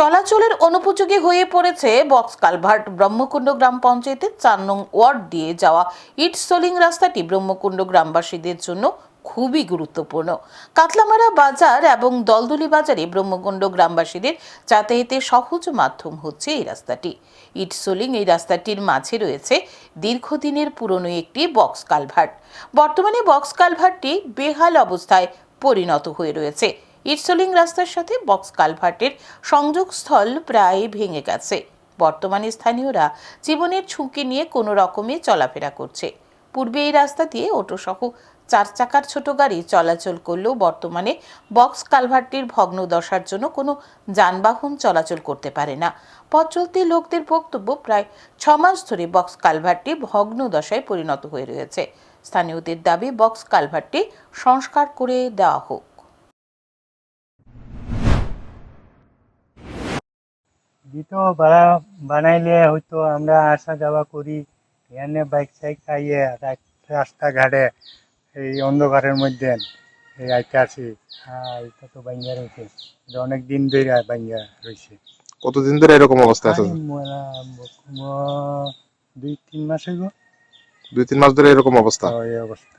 চলাচলের অনুপযোগী হয়ে পড়েছে বক্স কালভার্ট। ব্রহ্মকুণ্ড গ্রাম পঞ্চায়েতের চার নং ওয়ার্ড দিয়ে যাওয়া ইটসোলিং রাস্তাটি ব্রহ্মকুণ্ড গ্রামবাসীদের জন্য খুবই গুরুত্বপূর্ণ। কাতলামারা বাজার এবং দলদলি বাজারে ব্রহ্মকুণ্ড গ্রামবাসীদের যাতায়াতের সহজ মাধ্যম হচ্ছে এই রাস্তাটি। ইটসোলিং এই রাস্তাটির মাঝে রয়েছে দীর্ঘদিনের পুরনো একটি বক্স কালভার্ট। বর্তমানে বক্স কালভার্টটি বেহাল অবস্থায় পরিণত হয়ে রয়েছে। ইটসোলিং রাস্তার সাথে বক্স কালভার্টের সংযোগস্থল প্রায় ভেঙে গেছে। বর্তমানে স্থানীয়রা জীবনের ঝুঁকি নিয়ে কোনো রকমে চলাফেরা করছে। পূর্বে এই রাস্তা দিয়ে অটোসহ চার চাকার ছোট গাড়ি চলাচল করলেও বর্তমানে বক্স কালভার্টটির ভগ্নদশার জন্য কোনো যানবাহন চলাচল করতে পারে না। পথ চলতি লোকদের বক্তব্য প্রায় ছ মাস ধরে বক্স কালভার্টটি ভগ্নদশায় পরিণত হয়ে রয়েছে। স্থানীয়দের দাবি বক্স কালভার্টটি সংস্কার করে দেওয়া হোক। দিত ভাড়া বানাইলে হয়তো আমরা আসা যাওয়া করি। এখানে বাইক সাইক খাইয়ে রাস্তাঘাটে এই অন্ধকারের মধ্যে এই আইতে আসি। হ্যাঁ এটা তো বাঙ্গা রয়েছে। এটা অনেক দিন ধরে বাঙ্গা রয়েছে কতদিন ধরে এরকম অবস্থা আছে? দুই তিন মাস হইব। দুই তিন মাস ধরে এরকম অবস্থা? এই অবস্থা।